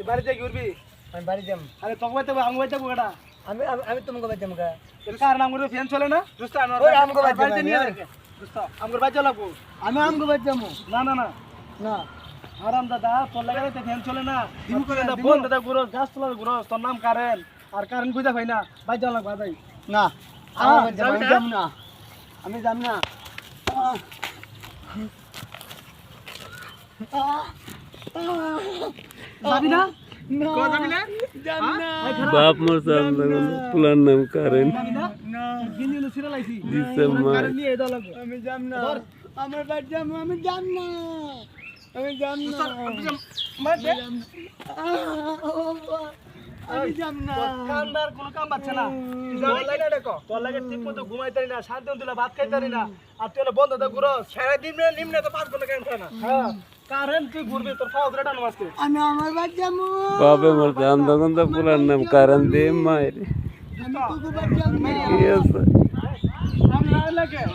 তুই বাড়িতে ঘুরবি আমি বাড়ি যাম। আরে তোকে বাইতে আমি বাইতে আমি তোমাকে এর ফ্যান চলে না? দোস্ত আমার আমগো বাইতে নিয়ে। দোস্ত আমার বাইতে লাগবো? আমি আমগো বাড়ি যাব। না না না। না। আরাম দাদা তোর লাগে তো ফ্যান চলে না। দিমু করে, দাদা গাছ তোলার তোর নাম কারেন। আর কারেন বুঝা পাই না। বাইতে লাগবো ভাই না। আমি না? যাম না। আমি যাম না। যাবি না? বাপ আন্দোলন পুলার নাম কারেন মার। আমি যাম না। আমার বাড়ি যাব আমি যাম না। আমি যাম না। আমি যাম। না। কান্দার কোনো কাম পাচ্ছে না। তোর লাগে দেখো তোর ঠিক মতো ঘুমাইতে না শান্তি দিলে ভাত খাইতে না। আর তুই বন্ধ দা ঘুরো সারা নিম্নে নিম্নে তো পাঁচ ঘণ্টা কেন না। হ্যাঁ। আমি আমার যাব। বাপে মরছে আন্দোলন তো পুরার নাম কারণ দিয়ে মায়ের আমি কি আছে? আমি